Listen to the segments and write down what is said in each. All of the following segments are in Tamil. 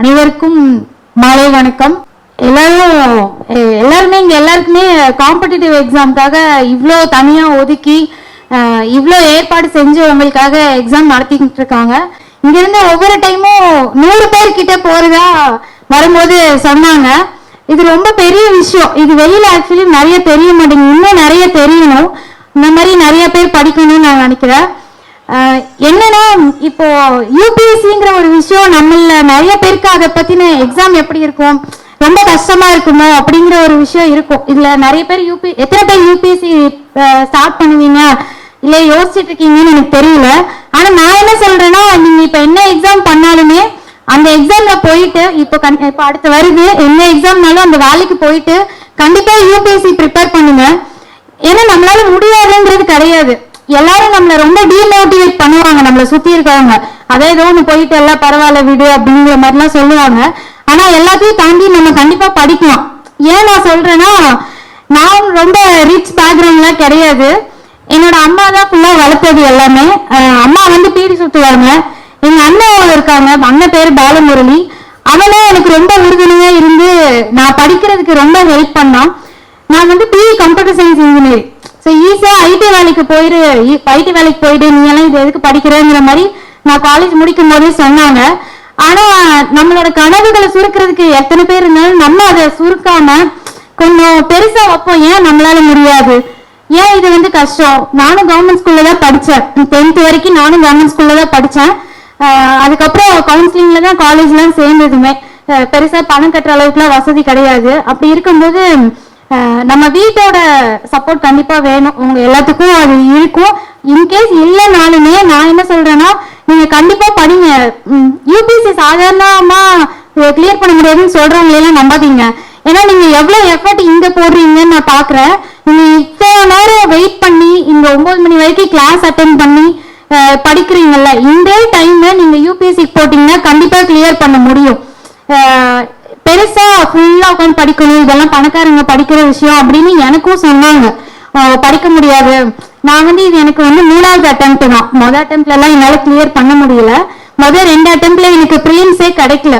அனைவருக்கும் மாலை வணக்கம். எல்லாரும் எல்லாருமே இங்க எல்லாருக்குமே காம்படிட்டிவ் எக்ஸாம்க்காக இவ்வளோ தனியா ஒதுக்கி இவ்வளோ ஏற்பாடு செஞ்சு உங்களுக்காக எக்ஸாம் நடத்திக்கிட்டு இருக்காங்க இங்க இருந்து ஒவ்வொரு டைமும் நூறு பேர் கிட்ட போறதா வரும்போது சொன்னாங்க. இது ரொம்ப பெரிய விஷயம். இது வெளியில ஆக்சுவலி நிறைய தெரிய மாட்டேங்குது. இன்னும் நிறைய தெரியணும். இந்த மாதிரி நிறைய பேர் படிக்கணும்னு நான் நினைக்கிறேன். என்னன்னா இப்போ யூபிஎஸ்சிங்கிற ஒரு விஷயம் நம்மள நிறைய பேருக்கு அதை பத்தின எக்ஸாம் எப்படி இருக்கும் ரொம்ப கஷ்டமா இருக்குமோ அப்படிங்கிற ஒரு விஷயம் இருக்கும். இதுல நிறைய பேர் யூபி எத்தனை பேர் யூபிஎஸ்சி ஸ்டார்ட் பண்ணுவீங்க இல்ல யோசிச்சுட்டு இருக்கீங்கன்னு எனக்கு தெரியல. ஆனா நான் என்ன சொல்றேன்னா நீங்க இப்ப என்ன எக்ஸாம் பண்ணாலுமே அந்த எக்ஸாம்ல போயிட்டு இப்போ கண் இப்போ அடுத்து வருது என்ன எக்ஸாம்னாலும் அந்த வேலைக்கு போயிட்டு கண்டிப்பா யூபிஎஸ்சி ப்ரிப்பேர் பண்ணுங்க. ஏன்னா நம்மளால முடியாதுங்கிறது கிடையாது. எல்லாரும் நம்மள ரொம்ப டீமோட்டிவேட் பண்ணுவாங்க நம்மள சுத்தி இருக்கவங்க. அதே ஏதோ ஒண்ணு போயிட்டு எல்லாம் பரவாயில்ல விடு அப்படிங்கிற மாதிரிலாம் சொல்லுவாங்க. ஆனா எல்லாத்தையும் தாண்டி நம்ம கண்டிப்பா படிக்கலாம். ஏன் நான் சொல்றேன்னா நான் ரொம்ப ரிச் பேக்ரவுண்ட்லாம் கிடையாது. என்னோட அம்மா தான் ஃபுல்லா வளர்த்தது எல்லாமே. அம்மா வந்து பீடி சுத்துவாங்க. எங்க அண்ணன் இருக்காங்க. அண்ணன் பேர் பாலமுரளி. அவனே எனக்கு ரொம்ப உறுதுணையா இருந்து நான் படிக்கிறதுக்கு ரொம்ப ஹெல்ப் பண்ணான். நான் வந்து B E computer science engineering so ஈஸியா ஐடி வேலைக்கு போயிடு ஐடி வேலைக்கு போயிடு நீ எல்லாம் இது எதுக்கு படிக்கிறேங்கிற மாதிரி நான் காலேஜ் முடிக்கும் போதே சொன்னாங்க. ஆனா நம்மளோட கனவுகளை சுருக்கிறதுக்கு எத்தனை பேர் இருந்தாலும் நம்ம அதை சுருக்காம கொஞ்சம் பெருசா வைப்போம். ஏன்? நம்மளால முடியாது. ஏன் இது வந்து கஷ்டம்? நானும் கவர்மெண்ட் ஸ்கூல்ல தான் படித்தேன் டென்த் வரைக்கும் நானும் கவர்மெண்ட் ஸ்கூல்ல தான் படித்தேன் அதுக்கப்புறம் கவுன்சிலிங்ல தான் காலேஜ்லாம் சேர்ந்ததுமே. பெருசாக பெருசா பணம் கட்டுற அளவுக்குலாம் வசதி கிடையாது. அப்படி இருக்கும்போது நம்ம வீட்டோட சப்போர்ட் கண்டிப்பா வேணும். உங்க எல்லாத்துக்கும் அது இருக்கும். இன்கேஸ் இல்லைனாலுமே நான் என்ன சொல்றேன்னா நீங்க கண்டிப்பா படிங்க. யூபிஎஸ்சி சாதாரணமா கிளியர் பண்ண முடியாதுன்னு சொல்றவங்களை எல்லாம் நம்பாதீங்க. ஏன்னா நீங்க எவ்வளவு எஃபர்ட் இங்க போடுறீங்கன்னு நான் பாக்குறேன். நீங்க இத்தனை நேரம் வெயிட் பண்ணி இங்க ஒன்பது மணி வரைக்கும் கிளாஸ் அட்டன் பண்ணி படிக்கிறீங்கல்ல இந்த டைம்ல நீங்க யூபிஎஸ்சி போட்டீங்கன்னா கண்டிப்பா கிளியர் பண்ண முடியும். பெருசா ஃபுல்லா உட்காந்து படிக்கணும். இதெல்லாம் பணக்காரங்க படிக்கிற விஷயம் அப்படின்னு எனக்கும் சொன்னாங்க. படிக்க முடியாது. நான் வந்து இது எனக்கு வந்து மூணாவது அட்டம் தான். மொதல் அட்டெம்ப்ட்ல எல்லாம் என்னால கிளியர் பண்ண முடியல. மொதல் ரெண்டு அட்டெம்ப்ட்ல எனக்கு ப்ரீலிம்ஸே கிடைக்கல.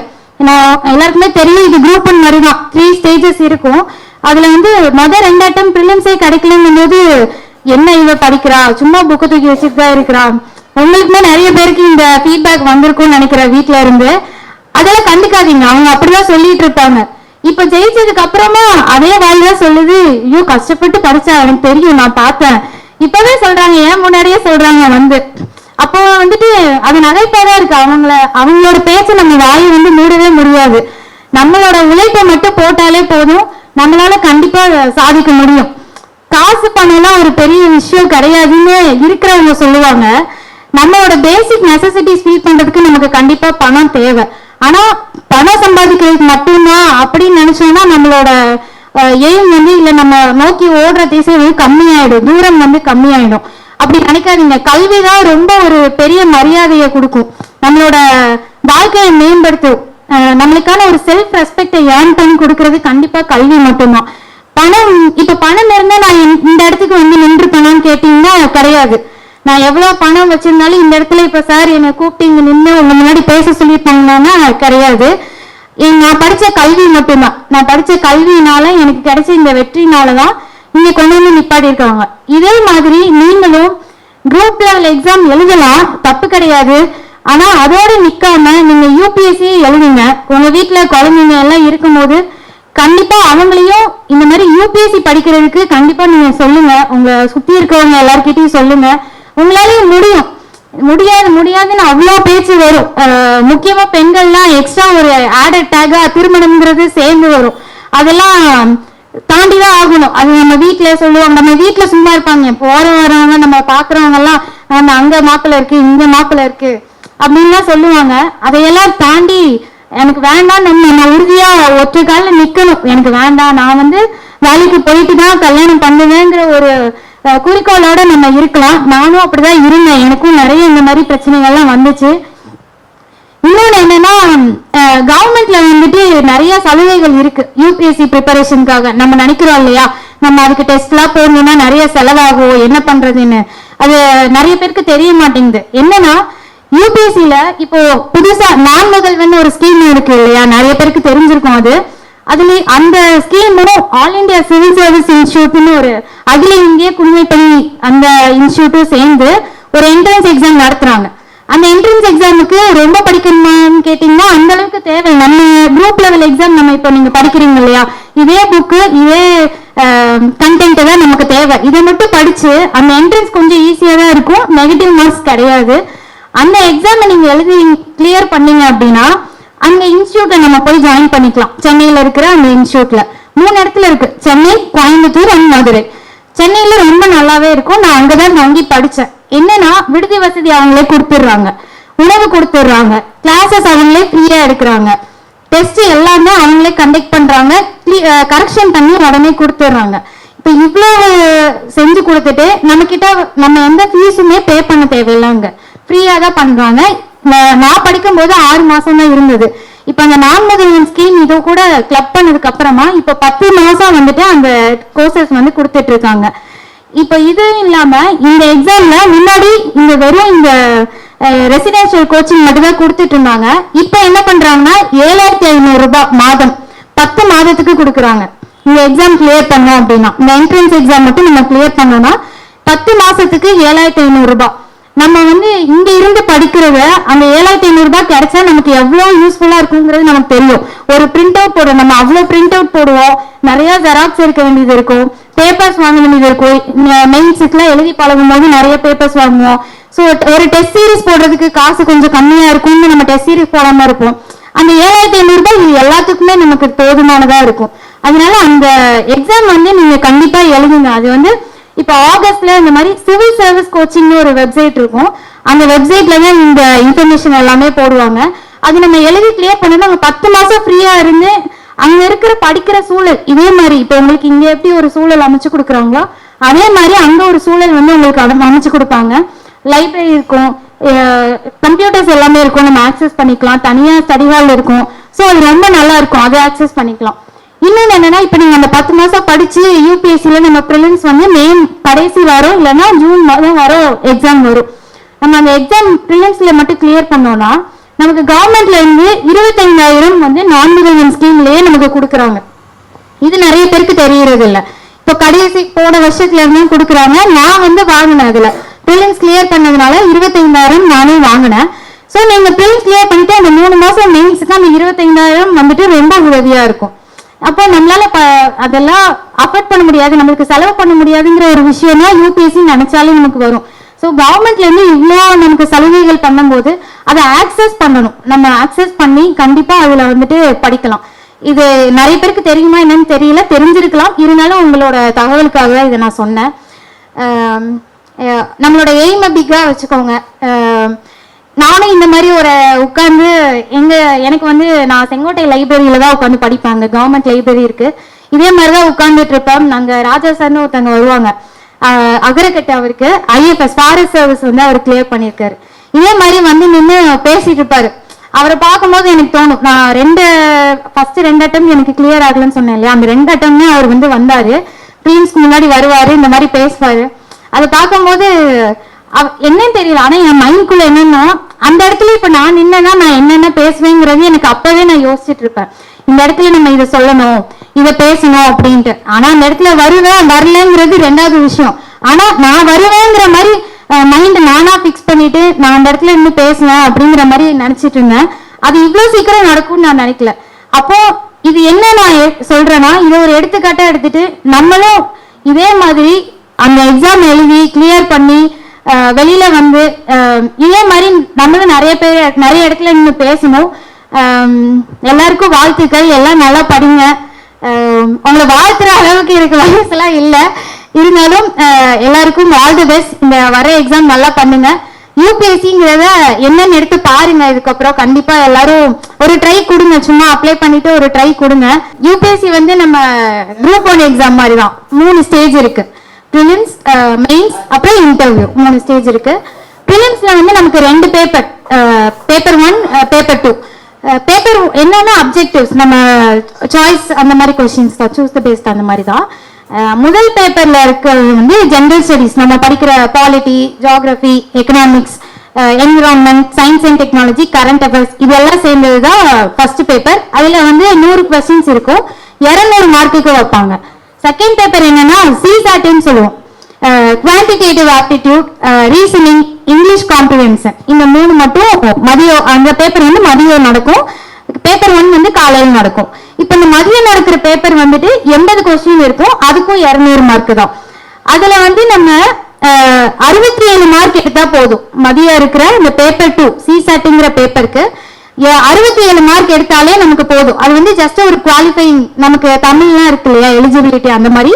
நான் எல்லாருக்குமே தெரியும் இது குரூப் ஒன் மாதிரி தான். த்ரீ ஸ்டேஜஸ் இருக்கும். அதுல வந்து மொதல் ரெண்டு அட்டம் ப்ரிலிம்ஸே கிடைக்கலங்கும் போது என்ன இவ படிக்கிறா? சும்மா புக்கு தூக்கி வச்சுட்டு தான் இருக்கிறா. உங்களுக்குமே நிறைய பேருக்கு இந்த ஃபீட்பேக் வந்திருக்கும்னு நினைக்கிறேன் வீட்டுல இருந்து. அதெல்லாம் கண்டுக்காதீங்க. அவங்க அப்படிதான் சொல்லிட்டு இருப்பாங்க. இப்ப ஜெயிச்சதுக்கு அப்புறமா அதே வாயில சொல்லுது ஐயோ கஷ்டப்பட்டு படிச்சா எனக்கு தெரியும். நான் பார்த்தேன். இப்பவே சொல்றாங்க. ஏன் முன்னாடியே சொல்றாங்க வந்து. அப்போ வந்துட்டு அது நகைப்பாதான் இருக்கு. அவங்கள அவங்களோட பேச்ச நம்ம வாயை வந்து மூடவே முடியாது. நம்மளோட உழைப்பை மட்டும் போட்டாலே போதும். நம்மளால கண்டிப்பா சாதிக்க முடியும். காசு பணம்லாம் ஒரு பெரிய விஷயம் கிடையாதுன்னு இருக்கிறவங்க சொல்லுவாங்க. நம்மளோட பேசிக் நெசசிட்டிஸ் ஃபீல் பண்றதுக்கு நமக்கு கண்டிப்பா பணம் தேவை. ஆனா பணம் சம்பாதிக்கிறதுக்கு மட்டும்தான் அப்படின்னு நினைச்சோம்னா நம்மளோட எய்ம் வந்து இல்ல நம்ம நோக்கி ஓடுற திசை வந்து கம்மியாயிடும். தூரம் வந்து கம்மியாயிடும். அப்படி நினைக்காதீங்க. கல்வி தான் ரொம்ப ஒரு பெரிய மரியாதையை கொடுக்கும். நம்மளோட வாழ்க்கையை மேம்படுத்தும். நம்மளுக்கான ஒரு செல்ஃப் ரெஸ்பெக்டை ஏர்ன் பண்ணி கொடுக்கறது கண்டிப்பா கல்வி மட்டும்தான். பணம் இப்ப பணம் இருந்தா நான் இந்த இடத்துக்கு வந்து நின்று பணம் கேட்டீங்கன்னா கிடையாது. நான் எவ்வளவு பணம் வச்சிருந்தாலும் இந்த இடத்துல இப்ப சார் என்னை கூப்பிட்டு இங்க நின்று உங்க முன்னாடி பேச சொல்லியிருப்பாங்கன்னா கிடையாது. நான் படிச்ச கல்வி மட்டும்தான். நான் படிச்ச கல்வியினால எனக்கு கிடைச்ச இந்த வெற்றினாலதான் இங்க கொண்டு வந்து நிப்பாட்டி இருக்காங்க இதே மாதிரி நீங்களும் குரூப் லெவல் எக்ஸாம் எழுதலாம். தப்பு கிடையாது. ஆனா அதோட நிக்காம நீங்க யூபிஎஸ்சி எழுதுங்க. உங்க வீட்டுல குழந்தைங்க எல்லாம் இருக்கும்போது கண்டிப்பா அவங்களையும் இந்த மாதிரி யூபிஎஸ்சி படிக்கிறதுக்கு கண்டிப்பா நீங்க சொல்லுங்க. உங்க சுத்தி இருக்கவங்க எல்லார்கிட்டயும் சொல்லுங்க. உங்களாலையும் முடியும். முடியாது முடியாதுன்னு அவ்வளோ பேச்சு வரும். முக்கியமாக முக்கியமா பெண்கள்லாம் எக்ஸ்ட்ரா ஒரு ஆடட் டேகா திருமணம்ங்கிறது சேர்ந்து வரும். அதெல்லாம் தாண்டி தான் ஆகணும். அது நம்ம வீட்ல சொல்லுவாங்க நம்ம வீட்டில் சும்மா இருப்பாங்க. போற வரவங்க நம்ம பாக்குறவங்க எல்லாம் நம்ம அங்க மாப்பிள்ள இருக்கு இங்க மாப்பிள்ள இருக்கு. அப்படின்லாம் சொல்லுவாங்க. அதையெல்லாம் தாண்டி எனக்கு வேண்டாம் நம்ம நான் உறுதியா ஒற்றை காலில் நிக்கணும். எனக்கு வேண்டாம் நான் வந்து வேலைக்கு போயிட்டு தான் கல்யாணம் பண்ணுவேங்கிற ஒரு குறிக்கோளோட நம்ம இருக்கலாம். நானும் அப்படிதான் இருந்தேன். எனக்கும் நிறைய இந்த மாதிரி பிரச்சனைகள்லாம் வந்துச்சு. இன்னொன்று என்னன்னா கவர்மெண்ட்ல வந்துட்டு நிறைய சலுகைகள் இருக்கு. யூபிஎஸ்சி ப்ரிப்பரேஷனுக்காக நம்ம நினைக்கிறோம் இல்லையா? நம்ம அதுக்கு டெஸ்ட்லாம் போகணும்னா நிறைய செலவாகும். என்ன பண்றதுன்னு. அது நிறைய பேருக்கு தெரிய மாட்டேங்குது. என்னன்னா யூபிஎஸ்சியில இப்போ புதுசா நான் முதல்வன் ஒரு ஸ்கீம் இருக்கு இல்லையா? நிறைய பேருக்கு தெரிஞ்சிருக்கும் அது. அதுல அந்த ஸ்கீமும் ஆல் இந்தியா சிவில் சர்வீஸ் இன்ஸ்டியூட்னு ஒரு அகில இந்திய குடிமைப்பணி அந்த இன்ஸ்டியூட்டும் சேர்ந்து ஒரு என்ட்ரன்ஸ் எக்ஸாம் நடத்துறாங்க. அந்த என்ட்ரன்ஸ் எக்ஸாமுக்கு ரொம்ப படிக்கணுமான்னு கேட்டீங்கன்னா அந்த அளவுக்கு தேவை. நம்ம குரூப் லெவல் எக்ஸாம் நம்ம இப்போ நீங்க படிக்கிறீங்க இல்லையா? இதே புக்கு இதே கண்டென்ட் தான் நமக்கு தேவை. இதை மட்டும் படிச்சு அந்த என்ட்ரன்ஸ் கொஞ்சம் ஈஸியா தான் இருக்கும். நெகட்டிவ் மார்க்ஸ் கிடையாது. அந்த எக்ஸாமை நீங்க எழுதி கிளியர் பண்ணீங்க அப்படின்னா அந்த இன்ஸ்டியூட்டை நம்ம போய் ஜாயின் பண்ணிக்கலாம். சென்னையில இருக்கிற அந்த இன்ஸ்டியூட்ல மூணு இடத்துல இருக்கு. சென்னை கோயம்புத்தூர் அண்ட் மதுரை. சென்னையில ரொம்ப நல்லாவே இருக்கும். நான் அங்கதான் தங்கி படிச்சேன். என்னன்னா விடுதி வசதி அவங்களே கொடுத்துடுறாங்க. உணவு கொடுத்துடுறாங்க. கிளாஸஸ் அவங்களே ஃப்ரீயா எடுக்கிறாங்க. டெஸ்ட் எல்லாமே அவங்களே கண்டக்ட் பண்றாங்க. கரெக்ஷன் பண்ணி உடனே கொடுத்துடுறாங்க. இப்போ இவ்வளோ செஞ்சு கொடுத்துட்டு நம்ம கிட்ட நம்ம எந்த ஃபீஸுமே பே பண்ண தேவையில்லைங்க. ஃப்ரீயா தான் பண்றாங்க. நான் படிக்கும்போது ஆறு மாசம் தான் இருந்தது. இப்போ அந்த நான் ஸ்கீம் இது கூட கிளப் பண்ணதுக்கு அப்புறமா இப்போ பத்து மாசம் வந்துட்டு அந்த கோர்சஸ் வந்து கொடுத்துட்டு இருக்காங்க இப்போ இது இல்லாம இந்த எக்ஸாம்ல முன்னாடி இந்த வெறும் இந்த ரெசிடென்ஷியல் கோச்சிங் மட்டும்தான் கொடுத்துட்டு இருந்தாங்க இப்போ என்ன பண்றாங்கன்னா ஏழாயிரத்தி ஐநூறு ரூபாய் மாதம் பத்து மாதத்துக்கு கொடுக்குறாங்க. இந்த எக்ஸாம் கிளியர் பண்ணோம் அப்படின்னா இந்த என்ட்ரன்ஸ் எக்ஸாம் மட்டும் நம்ம கிளியர் பண்ணோம்னா பத்து மாசத்துக்கு ஏழாயிரத்தி ஐநூறு ரூபாய் நம்ம வந்து இங்க இருந்து படிக்கிறத அந்த ஏழாயிரத்தி ஐநூறு ரூபாய் கிடைச்சா நமக்கு எவ்வளவு யூஸ்ஃபுல்லா இருக்குங்கிறது நமக்கு தெரியும். ஒரு பிரிண்ட் அவுட் போடுவோம் நம்ம அவ்வளவு பிரிண்ட் அவுட் போடுவோம். நிறைய ஜெராக்ஸ் எடுக்க வேண்டியது இருக்கும். பேப்பர்ஸ் வாங்க வேண்டியது இருக்கும். மெயின்ஸுக்குலாம் எழுதி பழகும் போது நிறைய பேப்பர்ஸ் வாங்குவோம். ஸோ ஒரு டெஸ்ட் சீரிஸ் போடுறதுக்கு காசு கொஞ்சம் கம்மியா இருக்கும்னு நம்ம டெஸ்ட் சீரிஸ் போடாம இருப்போம். அந்த ஏழாயிரத்தி ஐநூறு ரூபாய் இது எல்லாத்துக்குமே நமக்கு போதுமானதா இருக்கும். அதனால அந்த எக்ஸாம் வந்து நீங்க கண்டிப்பா எழுதுங்க. அது வந்து இப்போ ஆகஸ்ட்ல இந்த மாதிரி சிவில் சர்வீஸ் கோச்சிங்னு ஒரு வெப்சைட் இருக்கும். அந்த வெப்சைட்ல தான் இந்த இன்ஃபர்மேஷன் எல்லாமே போடுவாங்க. அது நம்ம எழுதி கிளியர் பண்ணணும் அங்கே பத்து மாசம் ஃப்ரீயா இருந்து அங்க இருக்கிற படிக்கிற சூழல் இதே மாதிரி இப்போ உங்களுக்கு இங்க எப்படி ஒரு சூழல் அமைச்சு கொடுக்குறாங்களோ அதே மாதிரி அங்க ஒரு சூழல் வந்து உங்களுக்கு அமைச்சு கொடுப்பாங்க. லைப்ரரி இருக்கும். கம்ப்யூட்டர்ஸ் எல்லாமே இருக்கும். நம்ம ஆக்சஸ் பண்ணிக்கலாம். தனியா ஸ்டடி ஹால் இருக்கும். ஸோ அது ரொம்ப நல்லா இருக்கும். அதை ஆக்சஸ் பண்ணிக்கலாம். இன்னொன்று என்னன்னா இப்ப நீங்க அந்த பத்து மாசம் படிச்சு யூபிஎஸ்சில நம்ம ப்ரிலிம்ஸ் வந்து மே கடைசி வரும் இல்லைன்னா ஜூன் மாதம் வரும் எக்ஸாம் வரும். நம்ம அந்த எக்ஸாம் ப்ரிலிம்ஸ்ல மட்டும் கிளியர் பண்ணோம்னா நமக்கு கவர்மெண்ட்ல இருந்து இருபத்தைந்தாயிரம் வந்து நான் மில்லியன் ஸ்கீம்லயே நமக்கு கொடுக்குறாங்க. இது நிறைய பேருக்கு தெரியறது இல்ல இப்போ கடைசி போன வருஷத்துல இருந்து கொடுக்குறாங்க. நான் வந்து வாங்கினேன் அதுல. ப்ரிலிம்ஸ் கிளியர் பண்ணதுனால இருபத்தைந்தாயிரம் நானே வாங்கினேன். ஸோ நீங்க ப்ரிலிம்ஸ் கிளியர் பண்ணிட்டு அந்த மூணு மாசம் மெயின்ஸுக்கு அந்த இருபத்தைந்தாயிரம் வந்துட்டு ரொம்ப உதவியா இருக்கும். அப்போ நம்மளால ப- அதெல்லாம் அஃபோர்ட் பண்ண முடியாது நம்மளுக்கு செலவு பண்ண முடியாதுங்கிற ஒரு விஷயம் தான் யூபிஎஸ்சி நினைச்சாலே நமக்கு வரும். ஸோ கவர்மெண்ட்ல இருந்து இவ்வளோ நமக்கு சலுகைகள் பண்ணும்போது அதை ஆக்சஸ் பண்ணணும். நம்ம ஆக்சஸ் பண்ணி கண்டிப்பா அதுல வந்துட்டு படிக்கலாம். இது நிறைய பேருக்கு தெரியுமா என்னன்னு தெரியல தெரிஞ்சிருக்கலாம். இருந்தாலும் உங்களோட தகவலுக்காக இதை நான் சொன்னேன். நம்மளோட எய்மை பிக்கா வச்சுக்கோங்க. நானும் இந்த மாதிரி ஒரு உட்காந்து எங்க எனக்கு வந்து நான் செங்கோட்டை லைப்ரரியில தான் உட்காந்து படிப்பாங்க கவர்மெண்ட் லைப்ரரி இருக்கு. இதே மாதிரி தான் உட்காந்துட்டு இருப்பேன். நாங்க ராஜா சார்னு ஒருத்தவங்க வருவாங்க. ஆஹ் அகரக்கட்டு அவருக்கு. ஐஎஃப்எஸ் ஃபாரஸ்ட் சர்வீஸ் வந்து அவர் கிளியர் பண்ணியிருக்காரு. இதே மாதிரி வந்து நின்று பேசிட்டு இருப்பாரு. அவரை பார்க்கும்போது எனக்கு தோணும் நான் ரெண்டு ஃபர்ஸ்ட் ரெண்டு அட்டம் எனக்கு கிளியர் ஆகலன்னு சொன்னேன் இல்லையா? அந்த ரெண்டு அட்டம்மே அவர் வந்து வந்தாரு. ப்ரீம்ஸ்க்கு முன்னாடி வருவாரு இந்த மாதிரி பேசுவாரு. அதை பார்க்கும்போது என்னன்னு தெரியல. ஆனா என் மைண்ட்குள்ள என்னன்னா அந்த இடத்துல இப்ப நான் நின்னா நான் என்னென்ன பேசுவேங்கிறது எனக்கு அப்பவே நான் யோசிச்சுட்டு இருப்பேன். இந்த இடத்துல நம்ம இதை சொல்லணும் இதை பேசணும் அப்படின்ட்டு. ஆனா அந்த இடத்துல வருவேன் வரலங்கிறது ரெண்டாவது விஷயம். ஆனா நான் வருவேங்கிற மாதிரி மைண்ட் நானா ஃபிக்ஸ் பண்ணிட்டு நான் அந்த இடத்துல இருந்து பேசுவேன் அப்படிங்கிற மாதிரி நினைச்சிட்டு இருந்தேன். அது இவ்வளவு சீக்கிரம் நடக்கும்னு நான் நினைக்கல. அப்போ இது என்ன நான் எ- சொல்றேன்னா இதை ஒரு எடுத்துக்காட்டா எடுத்துட்டு நம்மளும் இதே மாதிரி அந்த எக்ஸாம் எழுதி கிளியர் பண்ணி வெளியில வந்து இதே மாதிரி நம்மளும் நிறைய பேர் நிறைய இடத்துல நின்று பேசணும். எல்லாருக்கும் வாழ்த்துக்கள் எல்லாம் நல்லா படிங்க. உங்களை வாழ்த்துற அளவுக்கு இருக்க வயசுலாம் இல்லை. இருந்தாலும் எல்லாருக்கும் ஆல் தி பெஸ்ட் இந்த வர எக்ஸாம் நல்லா பண்ணுங்க. யூபிஎஸ்சிங்கிறத என்னன்னு எடுத்து பாருங்க. இதுக்கப்புறம் கண்டிப்பா எல்லாரும் ஒரு ட்ரை கொடுங்க. சும்மா அப்ளை பண்ணிட்டு ஒரு ட்ரை கொடுங்க. யூபிஎஸ்சி வந்து நம்ம குரூப் ஒன் எக்ஸாம் மாதிரி தான் மூணு ஸ்டேஜ் இருக்கு. ப்ரிலிம்ஸ் மெயின்ஸ் uh, அப்புறம் இன்டர்வியூ மூணு ஸ்டேஜ் இருக்கு. ப்ரிலிம்ஸ்ல வந்து நமக்கு ரெண்டு paper paper one paper two paper என்னன்னா அப்ஜெக்டிவ்ஸ் நம்ம சாய்ஸ் அந்த மாதிரி கொஸ்டின்ஸ் தான். சூஸ் த பேஸ்ட் அந்த மாதிரி தான். Uh, முதல் பேப்பர்ல இருக்கிறது வந்து ஜென்ரல் ஸ்டடிஸ் நம்ம படிக்கிற polity geography economics environment science and technology current affairs இதெல்லாம் சேர்ந்தது தான் ஃபர்ஸ்ட் பேப்பர் அதில் வந்து நூறு கொஸ்டின்ஸ் இருக்கும். இரநூறு மார்க்குக்கு வைப்பாங்க. செகண்ட் பேப்பர் என்னன்னா சிசாட்னு சொல்லுவோம். Quantitative aptitude reasoning English comprehension இந்த மூணு மட்டும் மதியம் அந்த பேப்பர் வந்து மதியம் நடக்கும். பேப்பர் ஒன் வந்து காலையில் நடக்கும். இப்போ இந்த மதியம் நடக்கிற பேப்பர் வந்துட்டு எண்பது கொஸ்டின் இருக்கும். அதுக்கும் இரநூறு மார்க் தான். அதுல வந்து நம்ம அறுபத்தி ஏழு மார்க் எடுத்தா போதும். மதியம் இருக்கிற இந்த பேப்பர் டூ சிசாட்டுங்கிற பேப்பருக்கு அறுபத்தி ஏழு மார்க் எடுத்தாலே நமக்கு போதும். அது வந்து ஜஸ்ட் ஒரு குவாலிஃபைங் நமக்கு தமிழ்லாம் இருக்கு இல்லையா எலிஜிபிலிட்டி அந்த மாதிரி.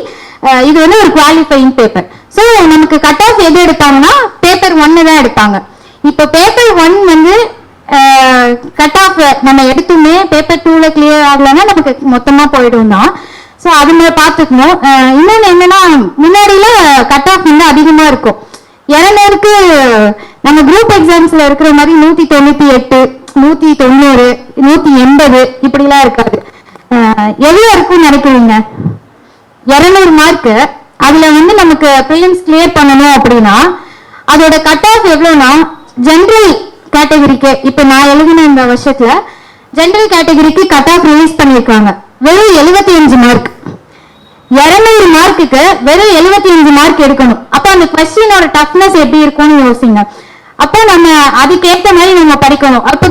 இது வந்து ஒரு குவாலிஃபைங் பேப்பர் ஸோ நமக்கு கட் ஆஃப் எது எடுத்தாங்கன்னா பேப்பர் ஒன்னு தான் எடுப்பாங்க. இப்போ பேப்பர் ஒன் வந்து கட் ஆஃப் நம்ம எடுத்துமே பேப்பர் டூல கிளியர் ஆகலன்னா நமக்கு மொத்தமா போயிடும் தான் ஸோ அது மாதிரி பார்த்துக்கணும். இன்னொன்று என்னன்னா முன்னாடியில கட் ஆஃப் வந்து அதிகமா இருக்கும். இரநூறுக்கு நம்ம குரூப் எக்ஸாம்ஸ்ல இருக்கிற மாதிரி நூத்தி தொண்ணூத்தி எட்டு நூத்தி தொண்ணூறு நூத்தி எண்பது இப்படி எல்லாம் இருக்காது எவ்வளவு இருக்கும்னு நினைக்கிறீங்க? இருநூறு மார்க்கு அதுல வந்து நமக்கு பிலிம்ஸ் கிளியர் பண்ணணும் அப்படின்னா அதோட கட் ஆஃப் எவ்வளவுனா ஜென்ரல் கேட்டகரிக்கு இப்ப நான் எழுதின இந்த வருஷத்துல ஜென்ரல் கேட்டகரிக்கு கட் ஆஃப் ரிலீஸ் பண்ணியிருக்காங்க. வெறும் 75 அஞ்சு மார்க் இருநூறு மார்க்குக்கு வெறும் 75 அஞ்சு மார்க் எடுக்கணும். அப்ப அந்த கொஸ்டினோட டஃப்னஸ் எப்படி இருக்கும்னு யோசிங்க. அப்போ நம்ம அதுக்கேற்ற மாதிரி நம்ம படிக்கணும். அப்போ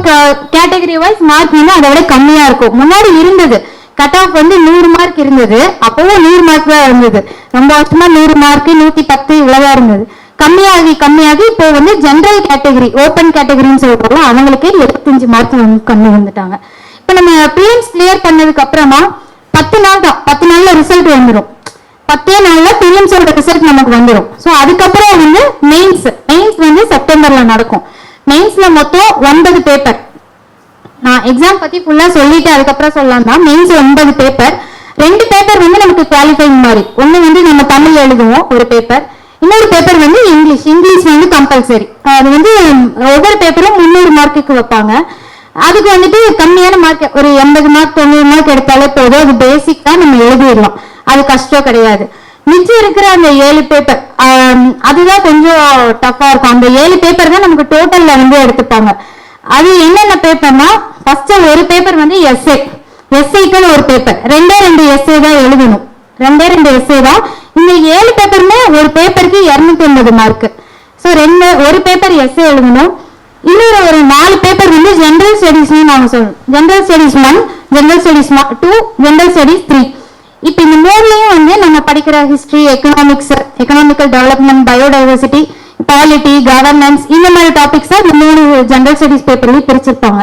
கேட்டகரி வைஸ் மார்க் வந்து அதை விட கம்மியா இருக்கும். முன்னாடி இருந்தது. கட் ஆஃப் வந்து நூறு மார்க் இருந்தது. அப்பவும் நூறு மார்க் தான் இருந்தது. ரொம்ப வருஷமா நூறு மார்க் நூத்தி பத்து இவ்வளவுதான் இருந்தது. கம்மியாகி கம்மியாகி இப்போ வந்து ஜென்ரல் கேட்டகரி ஓப்பன் கேட்டகரின்னு சொல்றோம் அவங்களுக்கு 75 மார்க் வந்து கம்மி வந்துட்டாங்க. இப்போ நம்ம பிஎம்ஸ் கிளியர் பண்ணதுக்கு அப்புறமா பத்து நாள் தான் பத்து நாள்ல ரிசல்ட் வந்துடும் பத்தே நாள்ல பிலிம்ஸோட ரிசல்ட் நமக்கு வந்துடும் ஸோ அதுக்கப்புறம் வந்து மெயின்ஸ் மெயின்ஸ் வந்து செப்டம்பர்ல நடக்கும். மெயின்ஸ்ல மொத்தம் ஒன்பது பேப்பர் நான் எக்ஸாம் பத்தி ஃபுல்லா சொல்லிட்டு அதுக்கப்புறம் சொல்லலாம் தான். மெயின்ஸ் ஒன்பது பேப்பர் ரெண்டு பேப்பர் வந்து நமக்கு குவாலிஃபைங் மாதிரி. ஒன்று வந்து நம்ம தமிழ் எழுதுவோம் ஒரு பேப்பர் இன்னொரு பேப்பர் வந்து இங்கிலீஷ் இங்கிலீஷ் வந்து கம்பல்சரி அது வந்து ஒவ்வொரு பேப்பரும் முந்நூறு மார்க்குக்கு வைப்பாங்க. அதுக்கு வந்துட்டு கம்மியான மார்க் ஒரு எண்பது மார்க் தொண்ணூறு மார்க் எடுத்தாலே போதும். அது பேசிக் தான் நம்ம எழுதிடலாம். அது கஷ்டம் கிடையாது. மிச்சம் இருக்கிற அந்த ஏழு பேப்பர் அதுதான் கொஞ்சம் டஃப்பா இருக்கும். அந்த ஏழு பேப்பர் தான் நமக்கு டோட்டல்ல வந்து எடுத்துப்பாங்க. அது என்னென்ன பேப்பர்னா ஃபர்ஸ்ட் ஒரு பேப்பர் வந்து எஸ்ஏ எஸ்ஐக்குன்னு ஒரு பேப்பர் ரெண்டே ரெண்டு எஸ்ஏ தான் எழுதணும். ரெண்டே ரெண்டு எஸ்ஏ தான். இந்த ஏழு பேப்பருமே ஒரு பேப்பருக்கு இரநூத்தி எண்பது மார்க் ஸோ ரெண்டு ஒரு பேப்பர் எஸ்ஏ எழுதணும். இன்னொரு ஒரு நாலு பேப்பர் வந்து ஜென்ரல் ஸ்டடீஸ்னு நாங்க சொல்லுவோம் general studies one general studies two general studies three இப்போ இந்த மூணுலையும் வந்து நம்ம படிக்கிற history economics economical development biodiversity polity governance இந்த மாதிரி டாபிக்ஸ் இந்த மூணு ஜென்ரல் ஸ்டடீஸ் பேப்பர்லயும் பிரிச்சிருப்பாங்க.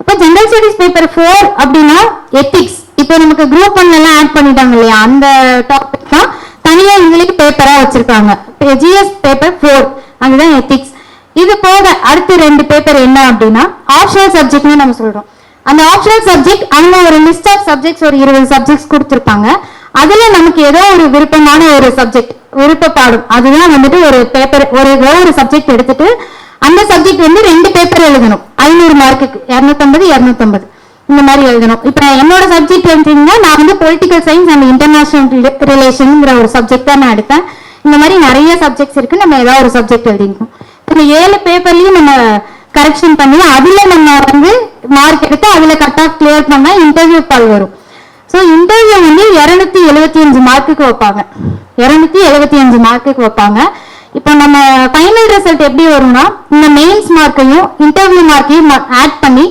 இப்போ ஜென்ரல் ஸ்டடீஸ் பேப்பர் ஃபோர் அப்படின்னா எத்திக்ஸ் இப்போ நமக்கு குரூப் ஒன் எல்லாம் ஆட் பண்ணிட்டாங்க இல்லையா? அந்த டாபிக் தான் தனியாக எங்களுக்கு பேப்பரா வச்சிருக்காங்க. ஜிஎஸ் பேப்பர் ஃபோர் அதுதான் எத்திக்ஸ் இது போக அடுத்து ரெண்டு பேப்பர் என்ன அப்படின்னா ஆப்ஷனல் சப்ஜெக்ட்னு நம்ம சொல்றோம். அந்த ஆப்ஷனல் சப்ஜெக்ட் அவங்க ஒரு லிஸ்ட் ஆஃப் சப்ஜெக்ட்ஸ் ஒரு இருபது சப்ஜெக்ட்ஸ் கொடுத்துருப்பாங்க. அதுல நமக்கு ஏதோ ஒரு விருப்பமான ஒரு சப்ஜெக்ட் விருப்ப பாடம் அதுதான் வந்துட்டு ஒரு பேப்பர் ஒரு ஏதோ ஒரு சப்ஜெக்ட் எடுத்துட்டு அந்த சப்ஜெக்ட் வந்து ரெண்டு பேப்பர் எழுதணும். ஐநூறு மார்க்குக்கு இரநூத்தம்பது இரநூத்தம்பது. இந்த மாதிரி எழுதணும். இப்போ என்னோட சப்ஜெக்ட் எடுத்தீங்கன்னா நான் வந்து பொலிட்டிக்கல் சயின்ஸ் அண்ட் இன்டர்நேஷனல் ரிலேஷனுங்கிற ஒரு சப்ஜெக்ட் தான் நான் எடுத்தேன். இந்த மாதிரி நிறைய சப்ஜெக்ட்ஸ் இருக்கு. நம்ம ஏதாவது ஒரு சப்ஜெக்ட் எழுதிக்கணும். இந்த ஏழு பேப்பர்லயும் நம்ம கரெக்ஷன் பண்ணி அதுல நம்ம வந்து மார்க் எடுத்து அதுல கரெக்டா கிளியர் பண்ணா இன்டர்வியூ கால் வரும். ஸோ இன்டர்வியூ வந்து இருநூத்தி எழுபத்தி அஞ்சு மார்க்குக்கு வைப்பாங்க. இருநூத்தி எழுபத்தி அஞ்சு மார்க்குக்கு வைப்பாங்க. இப்போ நம்ம ஃபைனல் ரிசல்ட் எப்படி வரும்னா இந்த மெயின்ஸ் மார்க்கையும் இன்டர்வியூ மார்க்கையும் ஆட் பண்ணி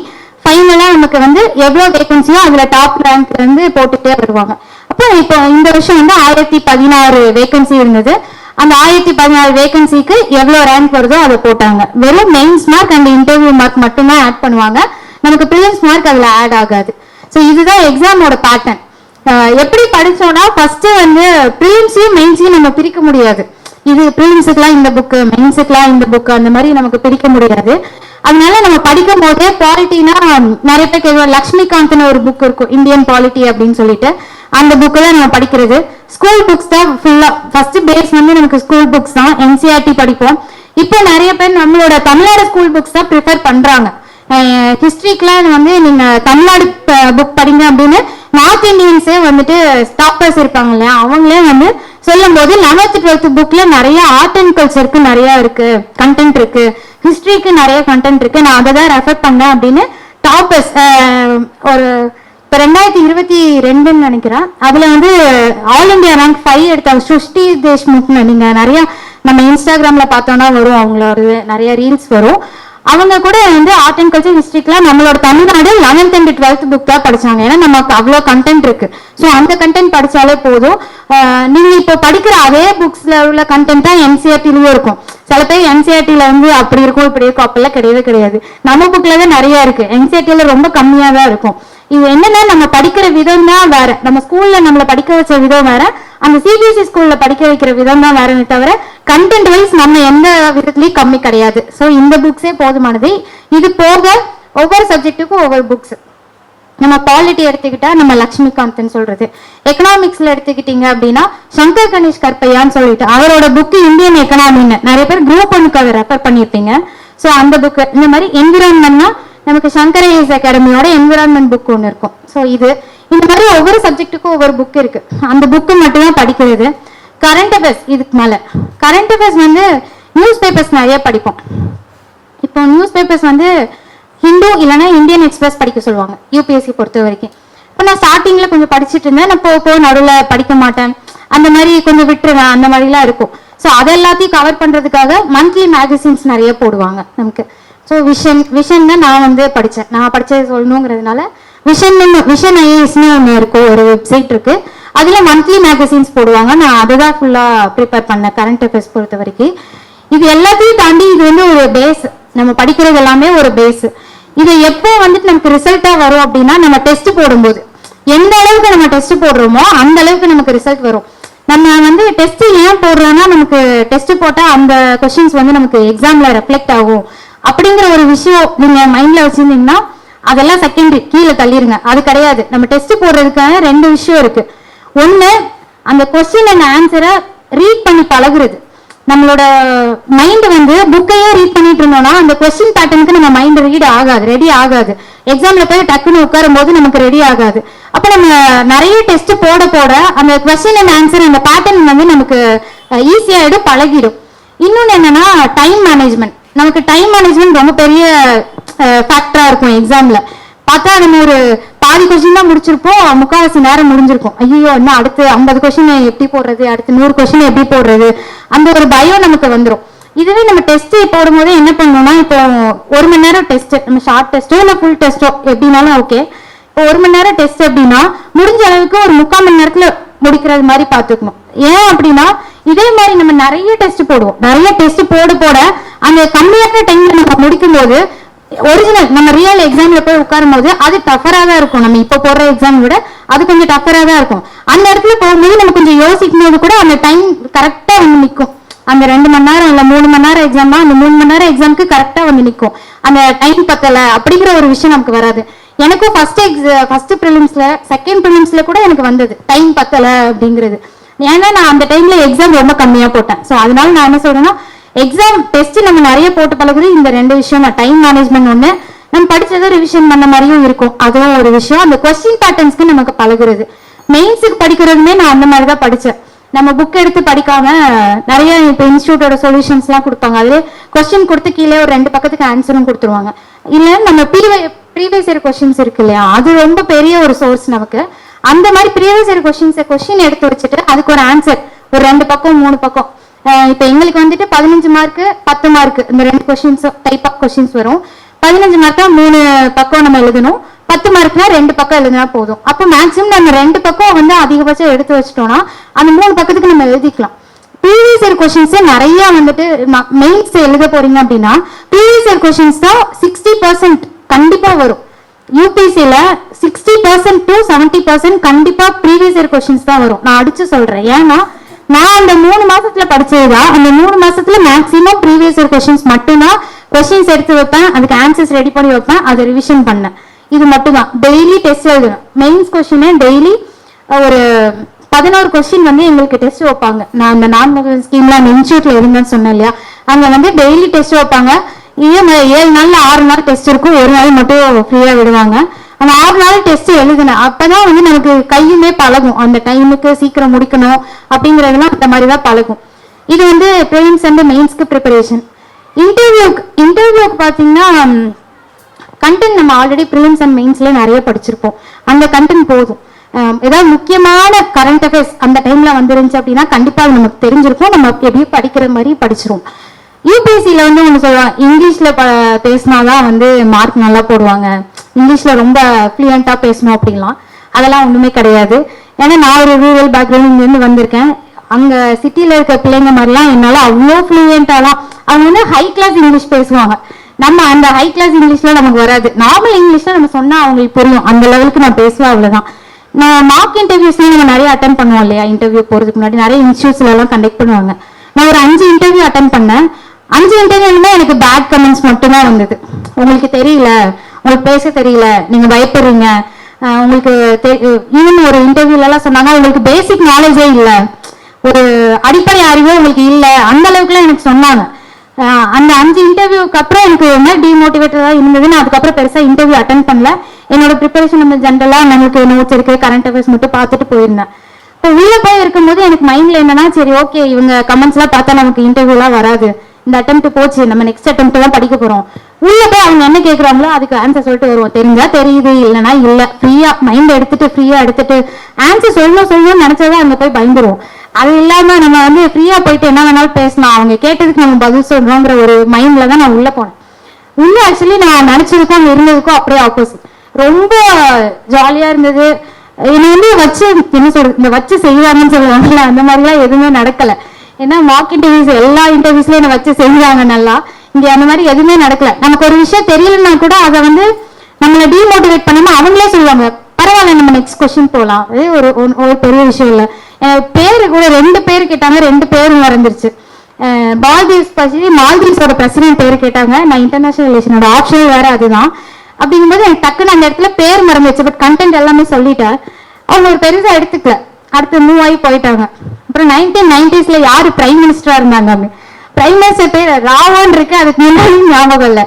ஃபைனலாக நமக்கு வந்து எவ்வளோ வேகன்சியோ அதில் டாப் ரேங்க் வந்து போட்டுகிட்டே வருவாங்க. அப்போ இப்போ இந்த வருஷம் வந்து ஆயிரத்தி பதினாறு வேகன்சி இருந்தது. அந்த ஆயிரத்தி பதினாறு வேகன்சிக்கு எவ்வளவு ரேங்க் வருதோ அதை போட்டாங்க. வெறும் mains mark and interview mark மட்டும்தான் ஆட் பண்ணுவாங்க. நமக்கு ப்ரிலிம்ஸ் மார்க் அதுல ஆட் ஆகாது. ஸோ இதுதான் எக்ஸாமோட பேட்டர்ன் எப்படி படிச்சோம்னா ஃபர்ஸ்ட் வந்து ப்ரிலிம்ஸையும் மெயின்ஸையும் நம்ம பிரிக்க முடியாது. இது ப்ரிலிம்ஸுக்குலாம் இந்த புக்கு மெயின்ஸுக்குலாம் இந்த புக்கு அந்த மாதிரி நமக்கு பிரிக்க முடியாது. அதனால நம்ம படிக்கும் போதே பாலிட்டினா நிறைய பேர் கேட்குவோம் லக்ஷ்மிகாந்த்னு ஒரு புக் இருக்கும் இந்தியன் பாலிட்டி அப்படின்னு சொல்லிட்டு. அந்த புக்கு தான் நம்ம படிக்கிறது. ஸ்கூல் புக்ஸ் தான் ஃபுல்லா ஃபர்ஸ்ட் பேஸ் வந்து நமக்கு ஸ்கூல் புக்ஸ் தான் என்சிஆர்டி படிப்போம். இப்போ நிறைய பேர் நம்மளோட தமிழ்நாடு ஸ்கூல் புக்ஸ் தான் ப்ரிஃபர் பண்றாங்க. ஹிஸ்ட்ரிக்கெலாம் வந்து நீங்க தமிழ்நாடு புக் படிங்க அப்படின்னு நார்த் இந்தியன்ஸே வந்துட்டு ஸ்டாப்பர்ஸ் இருப்பாங்க இல்லையா? அவங்களே வந்து சொல்லும்போது லெவன்த் டுவெல்த் புக்ல நிறைய ஆர்ட் அண்ட் கல்ச்சருக்கு நிறைய இருக்கு கண்டென்ட் இருக்கு. ஹிஸ்டரிக்கு நிறைய கண்டென்ட் இருக்கு. நான் அதை தான் ரெஃபர் பண்ணேன் அப்படின்னு டாப்பர்ஸ் ஒரு இப்போ ரெண்டாயிரத்தி இருபத்தி ரெண்டுன்னு நினைக்கிறேன். அதில் வந்து ஆல் இந்தியா ரேங்க் ஃபைவ் எடுத்தாங்க சுஷ்டி தேஷ்முக்னு நீங்கள் நிறையா நம்ம இன்ஸ்டாகிராமில் பார்த்தோன்னா வரும். அவங்களோட நிறைய ரீல்ஸ் வரும். அவங்க கூட வந்து ஆர்ட் அண்ட் கல்ச்சர் ஹிஸ்ட்ரிக்கெலாம் நம்மளோட Tamil Nadu eleventh and twelfth book தான் படிச்சாங்க. ஏன்னா நமக்கு அவ்வளோ கண்டென்ட் இருக்கு. ஸோ அந்த கண்டென்ட் படித்தாலே போதும். நீங்கள் இப்போ படிக்கிற அதே புக்ஸில் உள்ள கண்டென்ட் தான் என்சிஆர்டிலையும் இருக்கும். சில பேர் என்சிஆர்டியில் வந்து அப்படி இருக்கும் இப்படி இருக்கும் அப்பெல்லாம் கிடையவே கிடையாது. நம்ம புக்கில் தான் நிறைய இருக்குது என்சிஆர்டியில் ரொம்ப கம்மியாக தான் இருக்கும். இது என்னன்னா நம்ம படிக்கிற விதம் தான் வேற. நம்ம ஸ்கூல்ல நம்மள படிக்க வச்ச விதம் வேற. அந்த சிபிஎஸ்சி ஸ்கூல்ல படிக்க வைக்கிற விதம் தான் வேறமே தவிர கண்டென்ட் வைஸ் நம்ம எந்த விதத்துலயும் கம்மி கிடையாது. ஸோ இந்த புக்ஸே போதுமானது. இது போக ஒவ்வொரு சப்ஜெக்ட்டுக்கும் ஒவ்வொரு புக்ஸ் நம்ம பாலிட்டி எடுத்துக்கிட்டா நம்ம லக்ஷ்மிகாந்த்னு சொல்றது. எக்கனாமிக்ஸ்ல எடுத்துக்கிட்டீங்க அப்படின்னா சங்கர் கணேஷ் கற்பையான்னு சொல்லிட்டு அவரோட புக் இந்தியன் எக்கனாமின்னு நிறைய பேர் குரூப் ஒன்னுக்கு ரெஃபர் பண்ணியிருப்பீங்க. ஸோ அந்த புக் இந்த மாதிரி என்விரான்மெண்ட்னா நமக்கு சங்கர் ஐஎஸ் அகாடமியோட என்விரான்மெண்ட் புக் ஒன்று இருக்கும். ஸோ இது இந்த மாதிரி ஒவ்வொரு சப்ஜெக்ட்டுக்கும் ஒவ்வொரு புக் இருக்கு. அந்த புக்கு மட்டும்தான் படிக்கிறது. கரண்ட் அஃபேர்ஸ் இதுக்கு மேலே. கரண்ட் அஃபேர்ஸ் வந்து நியூஸ் பேப்பர்ஸ் நிறைய படிப்போம். இப்போ நியூஸ் பேப்பர்ஸ் வந்து ஹிந்து இல்லைன்னா இந்தியன் எக்ஸ்பிரஸ் படிக்க சொல்லுவாங்க. யூபிஎஸ்சி பொறுத்த வரைக்கும். இப்போ நான் ஸ்டார்டிங்கில் கொஞ்சம் படிச்சுட்டு இருந்தேன். நான் போக போக நடுவில் படிக்க மாட்டேன். அந்த மாதிரி கொஞ்சம் விட்டுருவேன் அந்த மாதிரிலாம் இருக்கும். ஸோ அதை எல்லாத்தையும் கவர் பண்ணுறதுக்காக மந்த்லி மேகசின்ஸ் நிறைய போடுவாங்க நமக்கு. ஸோ விஷன் விஷன் தான் நான் வந்து படித்தேன் நான் படித்தது சொல்லணுங்கிறதுனால விஷன் விஷன் ஐஏஎஸ்னு ஒன்று இருக்கும் ஒரு வெப்சைட் இருக்கு. அதில் மந்த்லி மேகசின்ஸ் போடுவாங்க. நான் அதை தான் ஃபுல்லாக ப்ரிப்பேர் பண்ணேன் கரண்ட் அஃபேர்ஸ் பொறுத்த வரைக்கும். இது எல்லாத்தையும் தாண்டி இது வந்து ஒரு பேஸ் நம்ம படிக்கிறது எல்லாமே ஒரு பேஸ் இது எப்போ வந்துட்டு நமக்கு ரிசல்ட்டாக வரும் அப்படின்னா நம்ம டெஸ்ட் போடும்போது. எந்த அளவுக்கு நம்ம டெஸ்ட் போடுறோமோ அந்த அளவுக்கு நமக்கு ரிசல்ட் வரும். நம்ம வந்து டெஸ்ட் ஏன் போடுறோம்னா நமக்கு டெஸ்ட் போட்டால் அந்த கொஸ்டின்ஸ் வந்து நமக்கு எக்ஸாமில் ரெஃப்ளெக்ட் ஆகும். அப்படிங்கிற ஒரு விஷயம் நீங்க மைண்ட்ல வச்சிருந்தீங்கன்னா அதெல்லாம் செகண்டரி கீழே தள்ளிருங்க. அது கிடையாது. நம்ம டெஸ்ட் போடுறதுக்கான ரெண்டு விஷயம் இருக்கு. ஒண்ணு அந்த கொஸ்டின் அண்ட் ஆன்சரை ரீட் பண்ணி பழகுறது. நம்மளோட மைண்ட் வந்து புக்கையே ரீட் பண்ணிட்டு இருந்தோம்னா அந்த கொஸ்டின் பேட்டர்னுக்கு நம்ம மைண்ட் ரீட் ஆகாது ரெடி ஆகாது. எக்ஸாம்ல போய் டக்குன்னு உட்காரும் போது நமக்கு ரெடி ஆகாது. அப்ப நம்ம நிறைய டெஸ்ட் போட போட அந்த கொஸ்டின் அண்ட் ஆன்சர் அந்த பேட்டர்ன் வந்து நமக்கு ஈஸியாயிடும் பழகிடும். இன்னொன்னு என்னன்னா டைம் மேனேஜ்மெண்ட் நமக்கு டைம் மேனேஜ்மெண்ட் ரொம்ப பெரிய ஃபேக்டரா இருக்கும் எக்ஸாம்ல பார்த்தா நம்ம ஒரு பாதி கொஸ்டின் தான் முடிச்சிருப்போம் முக்கால்வாசி நேரம் முடிஞ்சிருக்கும். ஐயோ இன்னும் அடுத்து ஐம்பது கொஸ்டின் எப்படி போடுறது அடுத்து நூறு கொஸ்டின் எப்படி போடுறது அந்த ஒரு பயம் நமக்கு வந்துடும் இதுவே நம்ம டெஸ்ட் போடும்போது என்ன பண்ணணும்னா இப்போ ஒரு மணி நேரம் டெஸ்ட் நம்ம ஷார்ட் டெஸ்ட்டோ இல்லை ஃபுல் டெஸ்ட்டோ எப்படினாலும் ஓகே இப்போ ஒரு மணி நேரம் டெஸ்ட் அப்படின்னா முடிஞ்ச அளவுக்கு ஒரு முக்கால் மணி நேரத்துல முடிக்கிறது மாதிரி பார்த்துக்கணும். ஏன் அப்படின்னா இதே மாதிரி நம்ம நிறைய டெஸ்ட் போடுவோம். நிறைய டெஸ்ட் போட போட அந்த கம்மியான டைம்ல நம்ம முடிக்கும் போது ஒரிஜினல் நம்ம ரியல் எக்ஸாம்ல போய் உட்காரும் போது அது டஃபரா தான் இருக்கும். நம்ம இப்ப போடுற எக்ஸாம் விட அது கொஞ்சம் டஃபரா தான் இருக்கும். அந்த இடத்துல போகும்போது நம்ம கொஞ்சம் யோசிக்கும் போது கூட அந்த டைம் கரெக்டா வந்து நிற்கும் அந்த ரெண்டு மணி நேரம் இல்ல மூணு மணி நேரம் எக்ஸாம் அந்த மூணு மணி நேரம் எக்ஸாம்க்கு கரெக்டா வந்து நிற்கும் அந்த டைம் பத்தல அப்படிங்கிற ஒரு விஷயம் நமக்கு வராது. எனக்கும் ஃபர்ஸ்ட் எக்ஸ் ஃபர்ஸ்ட் ப்ரிலிம்ஸ்ல செகண்ட் ப்ரிலிம்ஸ்ல கூட எனக்கு வந்தது. டைம் பத்தல அப்படிங்கிறது. ஏன்னா நான் அந்த டைம்ல எக்ஸாம் ரொம்ப கம்மியா போட்டேன். ஸோ அதனால நான் என்ன சொல்றேன்னா எக்ஸாம் டெஸ்ட் நம்ம நிறைய போட்டு பழகுது இந்த ரெண்டு விஷயம் டைம் மேனேஜ்மெண்ட் ஒன்று நம்ம படிச்சதை ரிவிஷன் பண்ண மாதிரியும் இருக்கும். அதுவும் ஒரு விஷயம். அந்த கொஸ்டின் பேட்டர்ன்ஸ்க்கு நமக்கு பழகுறது. மெயின்ஸுக்கு படிக்கிறதுமே நான் அந்த மாதிரி தான் படிச்சேன். நம்ம புக் எடுத்து படிக்காம நிறைய இப்போ இன்ஸ்டியூட்டோட சொல்யூஷன்ஸ்லாம் கொடுப்பாங்க. அதுல கொஸ்டின் கொடுத்து கீழே ஒரு ரெண்டு பக்கத்துக்கு ஆன்சரும் கொடுத்துருவாங்க. இல்ல நம்ம ப்ரீவியஸ் இயர் கொஸ்டின்ஸ் இருக்கு இல்லையா? அது ரொம்ப பெரிய ஒரு சோர்ஸ் நமக்கு. அந்த மாதிரி ப்ரீவியஸ் இயர் கொஸ்டின்ஸை கொஸ்டின் எடுத்து வச்சுட்டு அதுக்கு ஒரு ஆன்சர் ஒரு ரெண்டு பக்கம் மூணு பக்கம். இப்போ எங்களுக்கு வந்துட்டு பதினஞ்சு மார்க்கு பத்து மார்க்கு இந்த ரெண்டு கொஸ்டின்ஸ் டைப் ஆஃப் கொஸ்டின்ஸ் வரும். பதினஞ்சு மார்க்கா மூணு பக்கம் நம்ம எழுதணும். பத்து மார்க்னா ரெண்டு பக்கம் எழுதினா போதும். அப்போ மேக்ஸிமம் நம்ம ரெண்டு பக்கம் வந்து அதிகபட்சம் எடுத்து வச்சிட்டோம்னா அந்த மூணு பக்கத்துக்கு நம்ம எழுதிக்கலாம். ப்ரீவியஸ் இயர் கொஸ்டின்ஸ் நிறைய வந்துட்டு மெயின்ஸ் எழுத போறீங்க அப்படின்னா ப்ரீவியஸ் இயர் கொஸ்டின்ஸ் தான் சிக்ஸ்டி பர்சன்ட் கண்டிப்பா வரும். யூபிசியில் sixty percent to seventy percent கண்டிப்பாக ப்ரீவியஸ் இயர் கொஷின்ஸ் தான் வரும். நான் அடிச்சு சொல்கிறேன் ஏன்னா நான் அந்த மூணு மாசத்துல படிச்சதுதான். அந்த மூணு மாசத்துல மேக்ஸிமம் ப்ரீவியஸ் இயர் கொஸ்டின்ஸ் மட்டும்தான் கொஸ்டின்ஸ் எடுத்து வைப்பேன். அதுக்கு ஆன்சர்ஸ் ரெடி பண்ணி வைப்பேன். அதை ரிவிஷன் பண்ணேன். இது மட்டும் தான் டெய்லி டெஸ்ட் எழுதுவேன் மெயின்ஸ் கொஸ்டினே டெய்லி ஒரு பதினோரு கொஸ்டின் வந்து எங்களுக்கு டெஸ்ட் வைப்பாங்க. நான் அந்த நான் ஸ்கீம்ல அந்த இன்ஸ்டியூட்ல இருந்தேன்னு சொன்னேன் இல்லையா? அங்க வந்து டெய்லி டெஸ்ட் வைப்பாங்க. இதே ஏழு நாள்ல ஆறு நாள் டெஸ்ட் இருக்கும். ஒரு நாள் மட்டும் ஃப்ரீயா விடுவாங்க. அந்த ஆறு நாள் டெஸ்ட் எழுதினேன் அப்பதான் வந்து நமக்கு கையுமே பழகும். அந்த டைமுக்கு சீக்கிரம் முடிக்கணும் அப்படிங்கறதெல்லாம் இந்த மாதிரி தான் பழகும். இது வந்து ப்ரிலிம்ஸ் அண்ட் மெயின்ஸ்க்கு ப்ரிப்பரேஷன் இன்டர்வியூக்கு இன்டர்வியூக்கு பார்த்தீங்கன்னா கண்டென்ட் நம்ம ஆல்ரெடி ப்ரிலிம்ஸ் அண்ட் மெயின்ஸ்ல நிறைய படிச்சிருப்போம். அந்த கண்டென்ட் போதும். ஏதாவது முக்கியமான கரண்ட் அஃபேர்ஸ் அந்த டைம்ல வந்துருந்துச்சு அப்படின்னா கண்டிப்பா அது நமக்கு தெரிஞ்சிருக்கும். நம்ம எப்படியும் படிக்கிற மாதிரி படிச்சிருவோம். யூபிஎஸ்சியில் வந்து ஒன்று சொல்லுவாங்க இங்கிலீஷில் ப பேசினாதான் வந்து மார்க் நல்லா போடுவாங்க. இங்கிலீஷில் ரொம்ப ஃப்ளூயண்ட்டாக பேசணும் அப்படின்லாம். அதெல்லாம் ஒன்றுமே கிடையாது. ஏன்னா நான் ஒரு ரூரல் பேக்ரவுண்ட்லேருந்து வந்திருக்கேன். அங்கே சிட்டியில் இருக்க பிள்ளைங்க மாதிரிலாம் என்னால் அவ்வளோ ஃப்ளூயண்ட்டாலாம் அவங்க வந்து ஹை கிளாஸ் இங்கிலீஷ் பேசுவாங்க. நம்ம அந்த ஹை கிளாஸ் இங்கிலீஷில் நமக்கு வராது. நார்மல் இங்கிலீஷில் நம்ம சொன்னால் அவங்களுக்கு புரியும். அந்த லெவலுக்கு நான் பேசுவேன் அவ்வளோதான் நான் மார்க் இன்டர்வியூஸ்லாம் நம்ம நிறைய அட்டன் பண்ணுவோம் இல்லையா? இன்டர்வியூ போகிறதுக்கு முன்னாடி நிறைய இன்ஸ்டியூட்ஸ்ல கண்டக்ட் பண்ணுவாங்க. நான் ஒரு அஞ்சு இன்டர்வியூ அட்டன் பண்ணேன். அஞ்சு இன்டர்வியூலுமே எனக்கு பேட் கமெண்ட்ஸ் மட்டும்தான் வந்தது உங்களுக்கு தெரியல உங்களுக்கு பேச தெரியல நீங்க பயப்படுறீங்க. உங்களுக்கு ஈவன் ஒரு இன்டர்வியூலலாம் சொன்னாங்க உங்களுக்கு பேசிக் நாலேஜே இல்லை. ஒரு அடிப்படை அறிவே உங்களுக்கு இல்லை. அந்த அளவுக்குலாம் எனக்கு சொன்னாங்க. அந்த அஞ்சு இன்டர்வியூக்கு அப்புறம் எனக்கு என்ன டிமோட்டிவேட்டடாக இருந்தது நான் அதுக்கப்புறம் பெருசாக இன்டர்வியூ அட்டன் பண்ணல. என்னோட ப்ரிப்பரேஷன் வந்து ஜென்ரலாக நமக்கு நோட்ஸ் இருக்கு கரண்ட் அஃபேர்ஸ் மட்டும் பார்த்துட்டு போயிருந்தேன். இப்போ உள்ளே போய் இருக்கும்போது எனக்கு மைண்டில் என்னன்னா சரி ஓகே இவங்க கமெண்ட்ஸ்லாம் பார்த்தா நமக்கு இன்டர்வியூலாம் வராது. இந்த அட்டம் போச்சு. நம்ம நெக்ஸ்ட் அட்டம் தான் படிக்க போறோம். உள்ள போய் அவங்க என்ன கேட்குறாங்களோ அதுக்கு ஆன்சர் சொல்லிட்டு வருவோம். தெரிஞ்சா தெரியுது இல்லைனா இல்ல. ஃப்ரீயா மைண்ட் எடுத்துட்டு ஃப்ரீயா எடுத்துட்டு ஆன்சர் சொல்லணும் சொல்லணும்னு நினைச்சதான் அங்க போய் பயந்துருவோம் அது இல்லாம நம்ம வந்து ஃப்ரீயா போயிட்டு என்ன வேணாலும் பேசலாம். அவங்க கேட்டதுக்கு நம்ம பதில் சொல்றோங்கிற ஒரு மைண்ட்ல தான் நான் உள்ள போனேன் உள்ள ஆக்சுவலி நான் நினைச்சதுக்கும் இருந்ததுக்கும் அப்படியே ஆப்போசிட் ரொம்ப ஜாலியா இருந்தது. என்னை வந்து வச்சு என்ன சொல்றது இந்த வச்சு செய்வாங்கன்னு சொல்லுவாங்கல்ல அந்த மாதிரிலாம் எதுவுமே நடக்கல. ஏன்னா மாக் இன்டர்வியூஸ் எல்லா இன்டர்வியூஸ்லயும் என்னை வச்சு செய்வாங்க நல்லா. இங்க அந்த மாதிரி எதுவுமே நடக்கல. நமக்கு ஒரு விஷயம் தெரியலன்னா கூட அதை வந்து நம்மளை டிமோட்டிவேட் பண்ணாம அவங்களே சொல்லுவாங்க. பரவாயில்ல நம்ம நெக்ஸ்ட் கொஸ்டின் போலாம். அது ஒரு ஒரு- ஒரு பெரிய விஷயம் இல்ல. பேரு கூட ரெண்டு பேர் கேட்டாங்க ரெண்டு பேரும் மறந்துருச்சு. மால்தீவ்ஸ் பற்றி மால்தீவ்ஸோட பிரசிடென்ட் பேர் கேட்டாங்க. நான் இன்டர்நேஷனல் ரிலேஷனோட ஆப்ஷன் வேற அதுதான். அப்படிங்கும்போது எனக்கு டக்குன்னு அந்த இடத்துல பேர் மறந்துச்சு பட் கண்டென்ட் எல்லாமே சொல்லிட்டேன். அவங்க ஒரு பெருசா எடுத்துக்கல. அடுத்து மூவ் ஆகி போயிட்டாங்க. அப்புறம் நைன்டீன் நைன்டிஸ்ல யாரு பிரைம் மினிஸ்டரா இருந்தாங்க பிரைம் மினிஸ்டர் பேர் ராவன் இருக்கு அதுக்கு முன்னாடி ஞாபகம் இல்லை.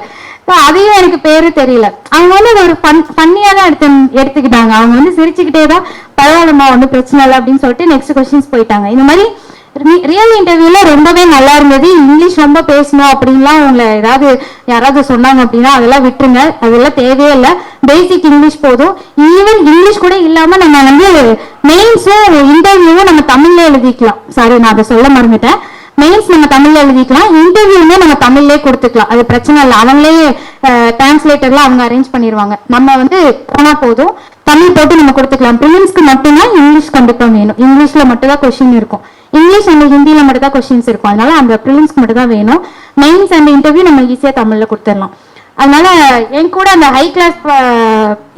அதையும் எனக்கு பேரு தெரியல. அவங்க வந்து அது ஒரு ஃபன் தான் எடுத்து எடுத்துக்கிட்டாங்க. அவங்க வந்து சிரிச்சுக்கிட்டே தான் பரவாயில்லம்மா ஒன்றும் பிரச்சனை இல்லை அப்படின்னு சொல்லிட்டு நெக்ஸ்ட் கொஸ்டின்ஸ் போயிட்டாங்க. இந்த மாதிரி ரியல் இன்டர்வியூல ரொம்பவே நல்லா இருந்தது. இங்கிலீஷ் ரொம்ப பேசணும் அப்படின்லாம் உங்களை ஏதாவது யாராவது சொன்னாங்க அப்படின்னா அதெல்லாம் விட்டுருங்க. அதெல்லாம் தேவையே இல்லை. பேசிக் இங்கிலீஷ் போதும். ஈவன் இங்கிலீஷ் கூட இல்லாம நம்ம வந்து மெயின்ஸும் இன்டர்வியூவும் நம்ம தமிழ்ல எழுதிக்கலாம். சாரி நான் அதை சொல்ல மறந்துட்டேன். மெயின்ஸ் நம்ம தமிழ்ல எழுதிக்கலாம். இன்டர்வியூமே நம்ம தமிழ்லயே கொடுத்துக்கலாம். அது பிரச்சனை இல்லை. அவங்களே டிரான்ஸ்லேட்டர்லாம் அவங்க அரேஞ்ச் பண்ணிடுவாங்க நம்ம வந்து போனா போதும். தமிழ் போட்டு நம்ம கொடுத்துக்கலாம். ப்ரிலிம்ஸ்க்கு மட்டும்தான் இங்கிலீஷ் கண்டிப்பாக வேணும். இங்கிலீஷ்ல மட்டும்தான் கொஸ்டின் இருக்கும். இங்கிலீஷ் அண்ட் ஹிந்தியில் மட்டும் தான் கொஸ்டின்ஸ் இருக்கும். அதனால அந்த ப்ரிலிம்ஸ்க்கு மட்டும் தான் வேணும். மெயின்ஸ் அண்ட் இன்டர்வியூ நம்ம ஈஸியாக தமிழில் கொடுத்துடலாம். அதனால என் கூட அந்த ஹை கிளாஸ்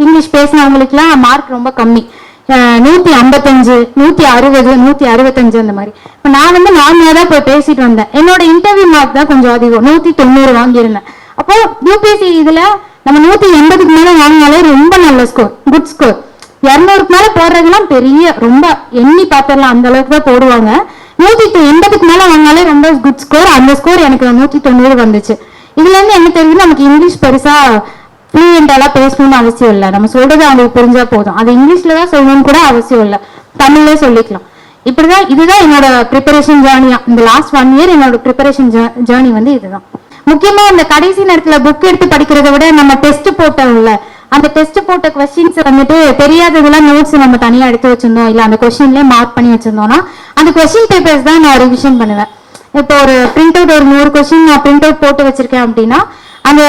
இங்கிலீஷ் பேசினவங்களுக்குலாம் மார்க் ரொம்ப கம்மி. நூற்றி ஐம்பத்தஞ்சு நூற்றி அறுபது நூற்றி அறுபத்தஞ்சு அந்த மாதிரி. இப்போ நான் வந்து நார்மலாக தான் போய் பேசிட்டு வந்தேன். என்னோட இன்டர்வியூ மார்க் தான் கொஞ்சம் அதிகம். நூற்றி தொண்ணூறு வாங்கியிருந்தேன். அப்போ யூபிஎஸ்சி இதில் நம்ம நூற்றி எண்பதுக்கு மேலே வாங்கினாலே ரொம்ப நல்ல ஸ்கோர் குட் ஸ்கோர் இரநூறுக்கு மேல போடுறதுலாம் பெரிய ரொம்ப எண்ணி பார்த்துடலாம் அந்த அளவுக்கு தான் போடுவாங்க. நூத்தி எண்பதுக்கு மேல வாங்கினாலே ரொம்ப குட் ஸ்கோர் அந்த ஸ்கோர் எனக்கு நூத்தி தொண்ணூறு வந்துச்சு. இதுல இருந்து என்ன தெரியுது? நமக்கு இங்கிலீஷ் பெருசா ஃப்ளூயண்டெல்லாம் பேசணும்னு அவசியம் இல்லை. நம்ம சொல்றது அவங்களுக்கு புரிஞ்சா போதும். அது இங்கிலீஷ்ல தான் சொல்லணும்னு கூட அவசியம் இல்லை. தமிழ்லயே சொல்லிக்கலாம். இப்படிதான் இதுதான் என்னோட ப்ரிப்பரேஷன் ஜேர்னியா இந்த லாஸ்ட் ஒன் இயர் என்னோட ப்ரிப்பரேஷன் ஜேர்னி வந்து இதுதான். முக்கியமா அந்த கடைசி நேரத்துல புக் எடுத்து படிக்கிறதை விட நம்ம டெஸ்ட் போட்டோம்ல அந்த டெஸ்ட் போட்ட கொஸ்டின்ஸ் வந்துட்டு தெரியாததெல்லாம் நோட்ஸ் நம்ம தனியா எடுத்து வச்சிருந்தோம். இல்ல அந்த கொஸ்டின்லயே மார்க் பண்ணி வச்சிருந்தோம்னா அந்த கொஸ்டின் பேப்பர்ஸ் தான் நான் ரிவிஷன் பண்ணுவேன். இப்போ ஒரு பிரிண்ட் அவுட் ஒரு நூறு கொஸ்டின் நான் பிரிண்ட் அவுட் போட்டு வச்சிருக்கேன் அப்படின்னா அந்த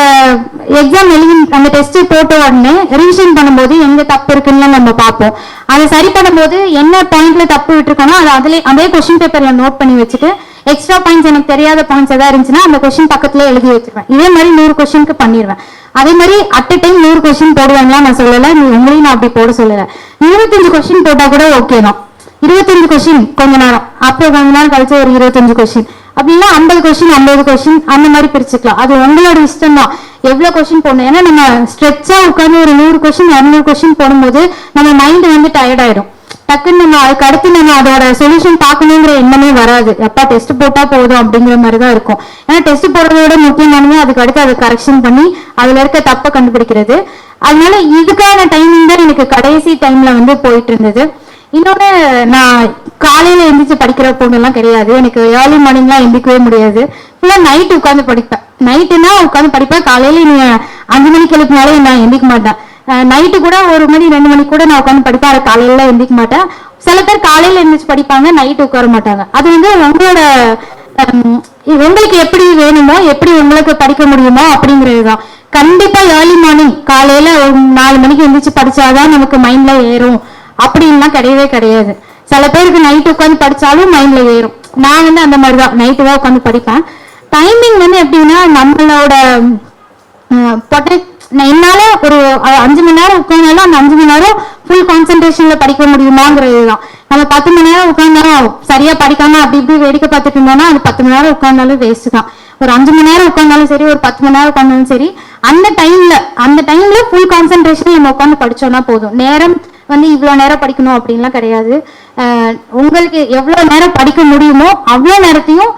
எக்ஸாம் எழுதி அந்த டெஸ்ட் போட்ட உடனே ரிவிஷன் பண்ணும்போது எங்க தப்பு இருக்குன்னு நம்ம பார்ப்போம். அதை சரி பண்ணும்போது என்ன பாயிண்ட்ல தப்பு விட்டுருக்கோமோ அதை அதுல அதே கொஸ்டின் பேப்பர்ல நோட் பண்ணி வச்சுட்டு எக்ஸ்ட்ரா பாயிண்ட்ஸ் எனக்கு தெரியாத பாயிண்ட்ஸ் ஏதாவது இருந்துச்சுன்னா அந்த கொஸ்டின் பக்கத்துல எழுதி வச்சிருவேன். இதே மாதிரி நூறு கொஸ்டினுக்கு பண்ணிடுவேன் அதே மாதிரி அட் அ டைம் நூறு கொஸ்டின் போடுவாங்களா நான் சொல்லல. நீ உங்களையும் நான் அப்படி போட சொல்லல. இருபத்தஞ்சு கொஸ்டின் போட்டா கூட ஓகே தான். இருபத்தஞ்சு கொஸ்டின் கொஞ்ச நேரம். அப்போ கொஞ்ச நேரம் கழிச்சு ஒரு இருபத்தஞ்சு கொஸ்டின் அப்படின்னா ஐம்பது கொஸ்டின் ஐம்பது கொஸ்டின் அந்த மாதிரி பிரிச்சுக்கலாம். அது உங்களோட இஷ்டம் தான். எவ்வளவு கொஸ்டின் போடணும்? ஏன்னா நம்ம ஸ்ட்ரெச்சா உட்காந்து ஒரு நூறு கொஸ்டின் இரநூறு கொஸ்டின் போடும்போது நம்ம மைண்ட் வந்து டயர்ட் ஆயிடும். டக்குன்னு நம்ம அதுக்கு அடுத்து நம்ம அதோட சொல்யூஷன் பார்க்கணுங்கிற எண்ணமே வராது. எப்பா டெஸ்ட் போட்டா போதும் அப்படிங்கிற மாதிரி தான் இருக்கும். ஏன்னா டெஸ்ட் போடுறத விட முக்கியமானது அதுக்கு அடுத்து அதை கரெக்ஷன் பண்ணி அதுல இருக்க தப்பை கண்டுபிடிக்கிறது. அதனால இதுக்கான டைமிங் தான் எனக்கு கடைசி டைம்ல வந்து போயிட்டு இருந்தது. இன்னொன்னு நான் காலையில எழுந்திரிச்சு படிக்கிற பொண்ணுலாம் கிடையாது. எனக்கு ஏர்லி மார்னிங்லாம் எழுந்திக்கவே முடியாது. ஃபுல்லா நைட் உட்காந்து படிப்பேன். நைட்டுனா உட்காந்து படிப்பேன். காலையில நீ அஞ்சு மணிக்கு எழுப்பினாலே நான் எந்திக்க மாட்டேன். நைட்டு கூட ஒரு மணி ரெண்டு மணிக்கு கூட நான் உட்காந்து படிப்பேன். காலையில எந்திரிக்க மாட்டேன். சில பேர் காலையில எந்திரிச்சு படிப்பாங்க நைட்டு உட்கார மாட்டாங்க. அது வந்து உங்களோட உங்களுக்கு எப்படி வேணுமோ எப்படி உங்களுக்கு படிக்க முடியுமோ அப்படிங்கிறது தான் கண்டிப்பா ஏர்லி மார்னிங் காலையில ஒரு நாலு மணிக்கு எந்திரிச்சு படிச்சாதான் நமக்கு மைண்ட்ல ஏறும். அப்படின்லாம் கிடையவே கிடையாது. சில பேருக்கு நைட் உட்காந்து படிச்சாலும் மைண்ட்ல ஏறும். நான் வந்து அந்த மாதிரி தான் நைட்டு தான் உட்காந்து படிப்பேன். டைமிங் வந்து எப்படின்னா நம்மளோட பொட்டை என்னால ஒரு அஞ்சு மணி நேரம் உட்காந்தாலும் அந்த அஞ்சு மணி நேரம் ஃபுல் கான்சென்ட்ரேஷன்ல படிக்க முடியுமாங்கிறது தான் நம்ம பத்து மணி நேரம் உட்காந்தாலும் சரியா படிக்காம அப்படி இப்படி வேடிக்கை பார்த்துட்டு இருந்தோம்னா அது பத்து மணி நேரம் உட்காந்தாலும் வேஸ்ட் தான். ஒரு அஞ்சு மணி நேரம் உட்காந்தாலும் சரி ஒரு பத்து மணி நேரம் உட்காந்தாலும் சரி அந்த டைம்ல அந்த டைம்ல ஃபுல் கான்சென்ட்ரேஷன் நம்ம உட்காந்து படிச்சோம்னா போதும். நேரம் வந்து இவ்வளவு நேரம் படிக்கணும் அப்படின்லாம் கிடையாது. உங்களுக்கு எவ்வளவு நேரம் படிக்க முடியுமோ அவ்வளவு நேரத்தையும்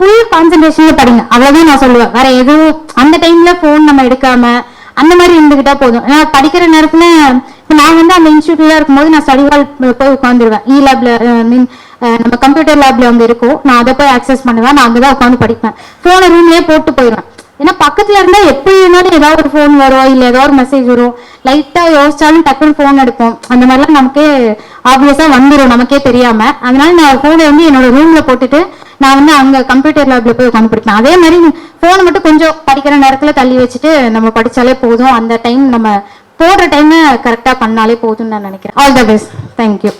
ஃபுல் கான்சென்ட்ரேஷன்ல படிங்க. அவ்வளவுதான் நான் சொல்லுவேன். வேற எதுவும் அந்த டைம்ல போன் நம்ம எடுக்காம அந்த மாதிரி இருந்துகிட்டா போதும். ஏன்னா படிக்கிற நேரத்துல இப்போ நான் வந்து அந்த இன்ஸ்டியூட்ல இருக்கும்போது நான் ஸ்டடி ஹால் போய் உட்காந்துருவேன் இ e லேப்ல மீன் நம்ம கம்ப்யூட்டர் லேப்ல வந்து இருக்கும். நான் அதை போய் ஆக்சஸ் பண்ணுவேன். நான் அங்கதான் உட்காந்து படிப்பேன். போன ரூம்லயே போட்டு போயிடுவேன். ஏன்னா பக்கத்துல இருந்தா எப்படினாலும் ஏதாவது ஒரு ஃபோன் வரும் இல்ல ஏதாவது ஒரு மெசேஜ் வரும். லைட்டா யோசிச்சாலும் டக்குன்னு ஃபோன் எடுப்போம். அந்த மாதிரிலாம் நமக்கே ஆப்வியஸா வந்துடும் நமக்கே தெரியாம. அதனால நான் ஃபோனை வந்து என்னோட ரூம்ல போட்டுட்டு நான் வந்து அங்க கம்ப்யூட்டர் லேப்ல போய் உட்காந்து படிப்பேன். அதே மாதிரி ஃபோனை மட்டும் கொஞ்சம் படிக்கிற நேரத்துல தள்ளி வச்சுட்டு நம்ம படிச்சாலே போதும். அந்த டைம் நம்ம போடுற டைம் கரெக்டா பண்ணாலே போதும்னு நான் நினைக்கிறேன். All the best thank you